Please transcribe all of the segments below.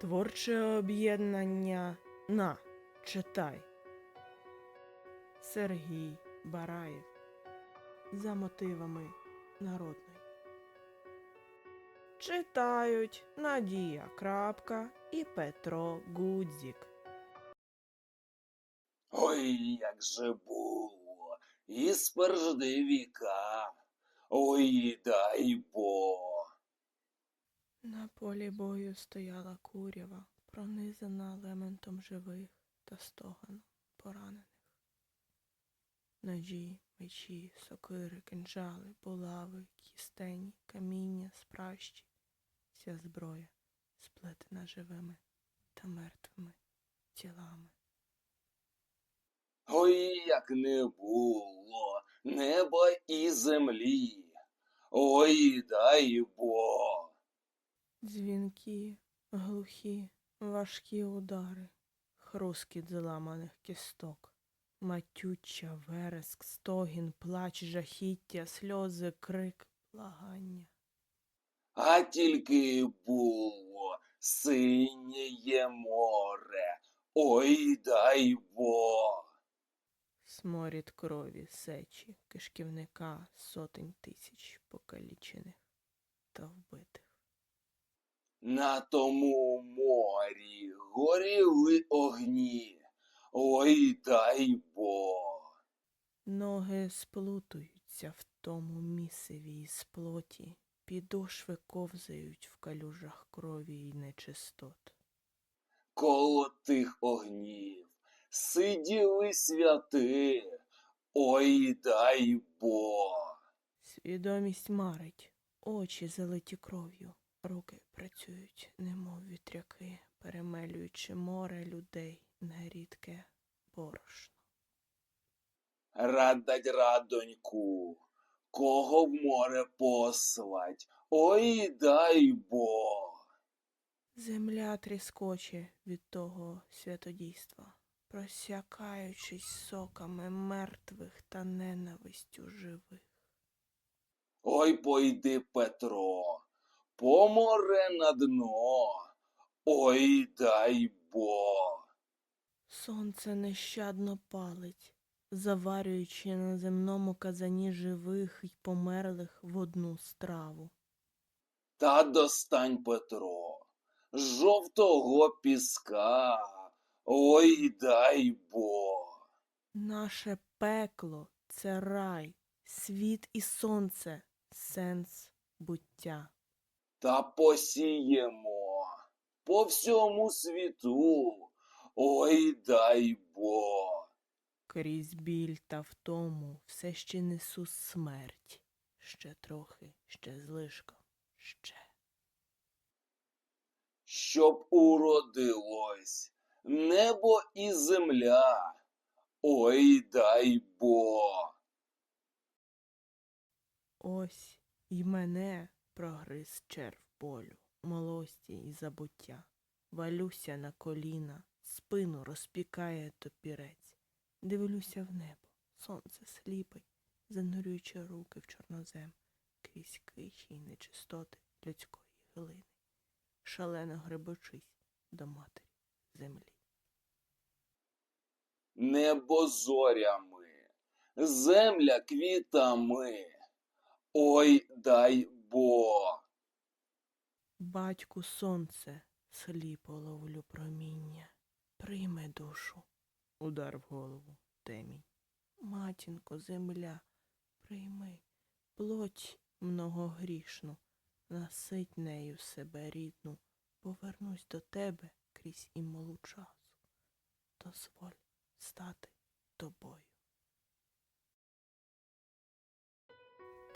Творче об'єднання на читай. Сергій Бараєв. За мотивами народної. Читають Надія Крапка і Петро Гудзік. Ой, як же було, і спержди віка. Ой, дай бо. Полі бою стояла курява, пронизана лементом живих та стогоном поранених. Ножі, мечі, сокири, кинджали, булави, кістені, каміння, спращі, вся зброя сплетена живими та мертвими тілами. Ой, як не було неба і землі. Ой, дай бо. Дзвінки, глухі, важкі удари, хрускіт зламаних кісток, матюча, вереск, стогін, плач, жахіття, сльози, крик, благання. А тільки було синє море. Ой, дай бо. Сморід крові, сечі, кишківника, сотень тисяч покалічених та вбитих. На тому морі горіли огні. Ой, дай бо. Ноги сплутуються в тому місиві із плоті, підошви ковзають в калюжах крові й нечистот. Коло тих огнів сиділи святи. Ой, дай бо. Свідомість марить, очі залиті кров'ю, руки працюють, немов вітряки, перемелюючи море людей на рідке борошно. Радать радоньку, кого в море послать. Ой, дай бо. Земля тріскоче від того святодійства, просякаючись соками мертвих та ненавистю живих. Ой, пойди, Петро, по море на дно. Ой, дай бо. Сонце нещадно палить, заварюючи на земному казані живих й померлих в одну страву. Та достань, Петро, жовтого піска. Ой, дай бо. Наше пекло це рай, світ і сонце, сенс буття. Та посіємо по всьому світу. Ой, дай бо. Крізь біль та втому все ще несу смерть. Ще трохи, ще злишком, ще. Щоб уродилось небо і земля. Ой, дай бо. Ось і мене прогриз черв болю, малості і забуття. Валюся на коліна, спину розпікає топірець. Дивлюся в небо, сонце сліпить, занурюючи руки в чорнозем крізь киші й нечистоти людської глини, шалено гребочись до матері землі. Небо зорями, земля квітами. Ой, дай бо. Батьку сонце, сліпо ловлю проміння, прийме душу, удар в голову, темінь. Матінко, земля, прийми, плоть многогрішну, насить нею себе рідну, повернусь до тебе крізь імолу часу, дозволь стати тобою.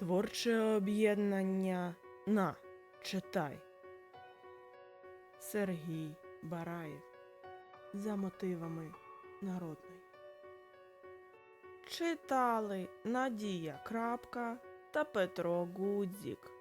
Творче об'єднання на читай. Сергій Бараєв. За мотивами народної. Читали Надія Крапка та Петро Гудзік.